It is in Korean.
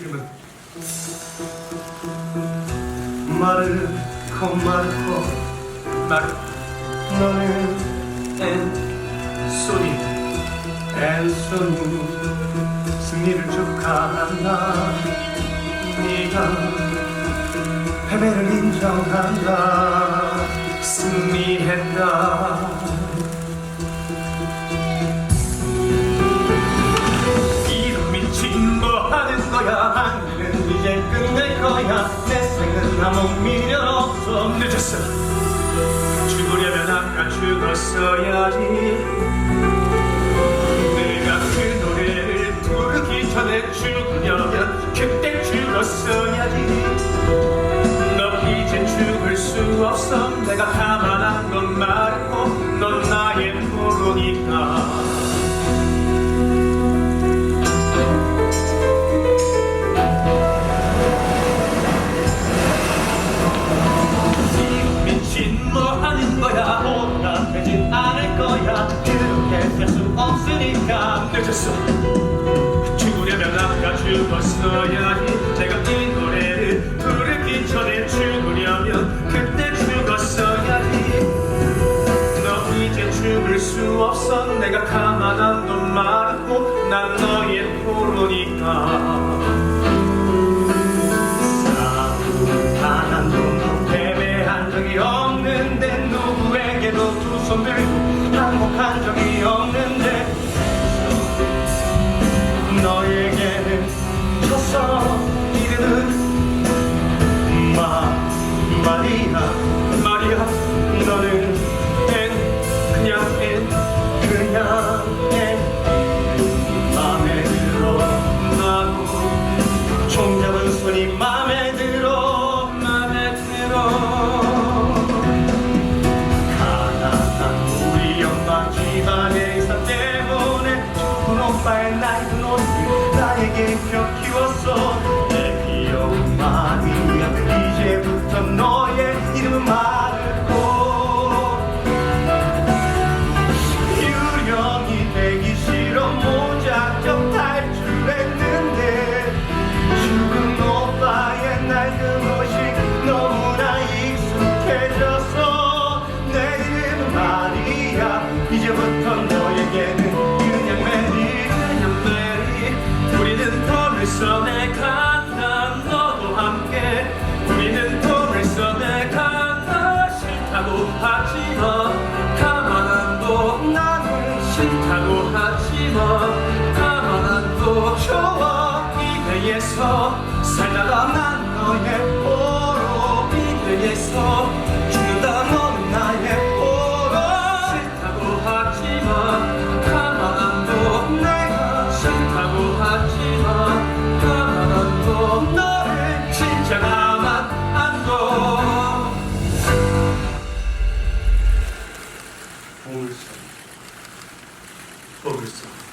이름은? 마르코 마르코 마르 너는 앤소니 앤소니. 승리를 축하한다. 네가 패배를 인정한다. 승리했다 거야. 하늘은 이제 끝낼 거야. 내 생은 아무 미련 없어. 늦었어. 죽으려면 아까 죽었어야지. 내가 그 노래를 부르기 전에 죽으려면 그때 죽었어야지. 너 이제 죽을 수 없어. 내가 가만한 건 말고 넌 나의 포로니까 없으니까. 늦었어. 죽으려면 아까 죽었어야지 내가 이 노래를 부르기 전에 죽으려면 그때 죽었어야지 너 이제 죽을 수 없어. 내가 가만한 돈 말고 난 너의 포로니까. 패배한 적이 없는데 누구에게도 두 손 들고 항복한 적이 집안의 의사 때문에 죽은 오빠의 낡은 옷을 나에게 펴 키웠어 하지만 가난한 도쿄와 이대에서 살다가 난 너의 보로 이대에서 죽는다 너는 나의 보로. 싫다고 하지만 가난한 도 내가 싫다고 하지만 가난한 도 너의 진짜 가만 안둬 Olursun.